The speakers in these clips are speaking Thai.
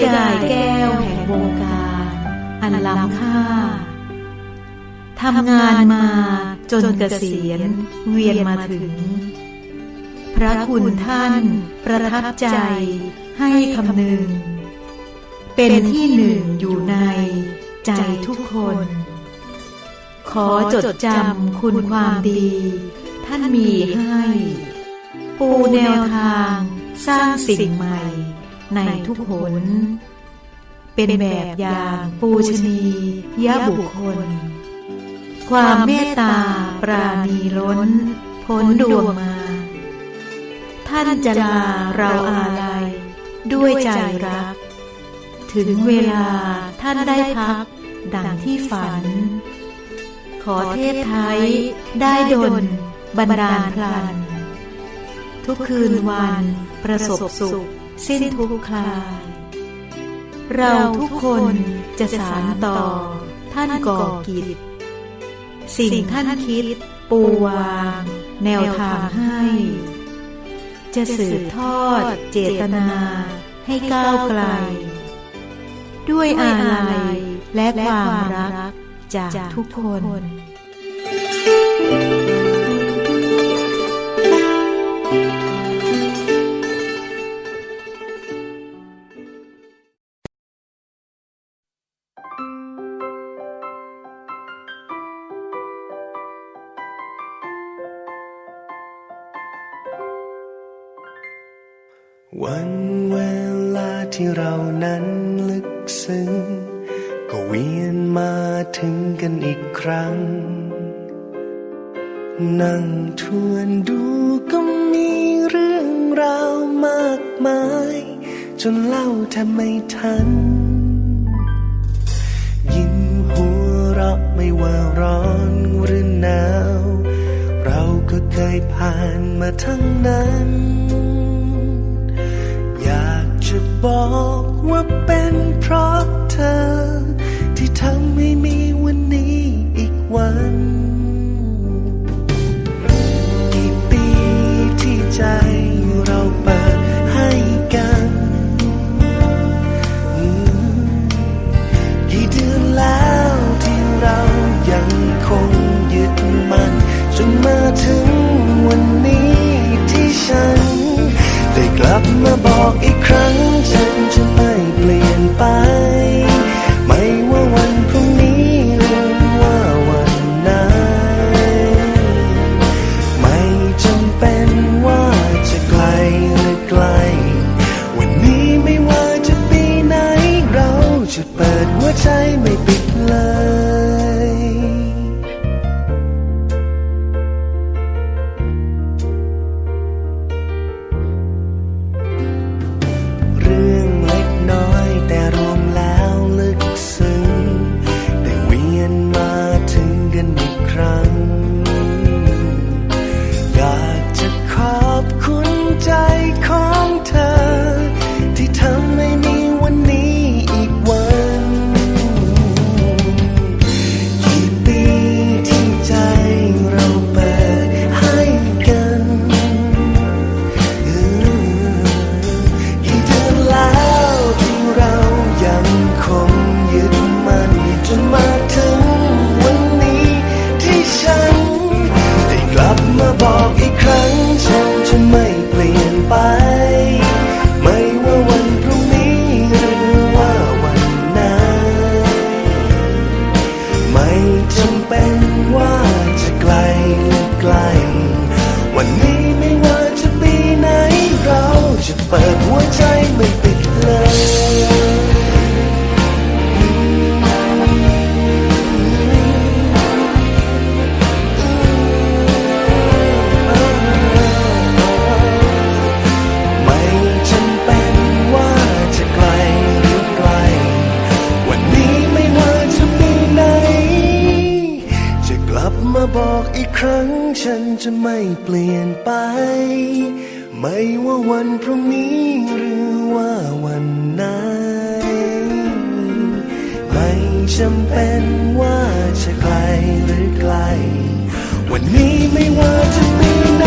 สียดายแก้วแห่งวงการ อันล้ำค่าทำงานมาจนเกษียณเวียนมาถึง พระคุณท่านประทับใจให้คำนึง เป็นที่หนึ่งอยู่ในใจทุกคน ขอจดจำคุณความดี ท่านมีให้ ปูแนวทางสร้างสิ่งใหม่ ในทุกหน เป็นแบบอย่างปูชนียบุคคล ความเมตตาปราณีล้น พ้นดวงมา ท่านจะลาเราอาลัย ด้วยใจรัก ถึงเวลาท่านได้พัก ดังที่ฝัน ขอเทพไทยได้ดลบันดาลพลัน ทุกคืนวันประสบสุข สิ้นทุกคลาย เราทุกคนจะสานต่อ ท่านก่อกิจ สิ่งท่านคิด ปูวาง แนวทางให้ จะสืบทอดเจตนาให้ก้าวไกล ด้วยอาลัยและความรักจากทุกคน วันเวลาที่เรานั้นลึกซึ้ง ก็เวียนมาถึงกันอีกครั้ง นั่งทวนดูก็มีเรื่องราวมากมาย จนเล่าแทบไม่ทัน ยิ้มหัวเราะไม่ว่าร้อนหรือหนาว เราก็เคยผ่านมาทั้งนั้น บอกว่าเป็นเพราะ จำเป็นว่าจะไกลหรือไกล วันนี้ไม่ว่าจะปีไหน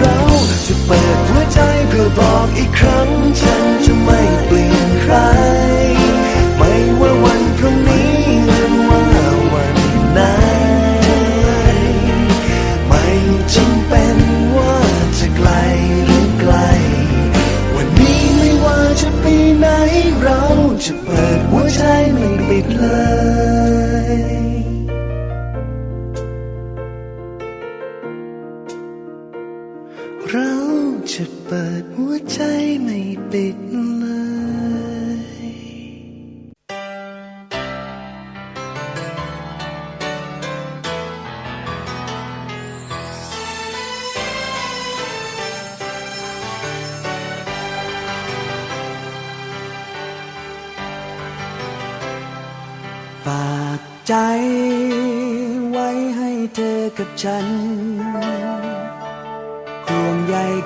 เราจะเปิดหัวใจเพื่อบอกอีกครั้ง ฉันจะไม่เปลี่ยนใคร จะเปิดหัวใจไม่ปิดเลยฝากใจไว้ให้เธอกับฉัน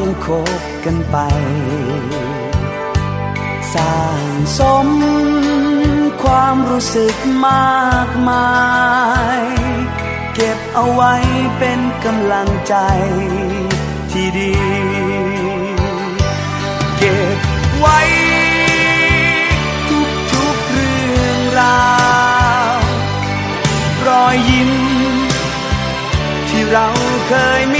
ยังคบกันไป สร้างสมความรู้สึกมากมาย เก็บเอาไว้เป็นกำลังใจที่ดี เก็บไว้ทุกทุกๆเรื่องราว รอยยิ้มที่เราเคยมี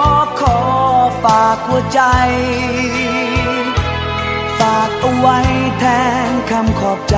หัวใจ ฝากเอาไว้แทนคำขอบใจ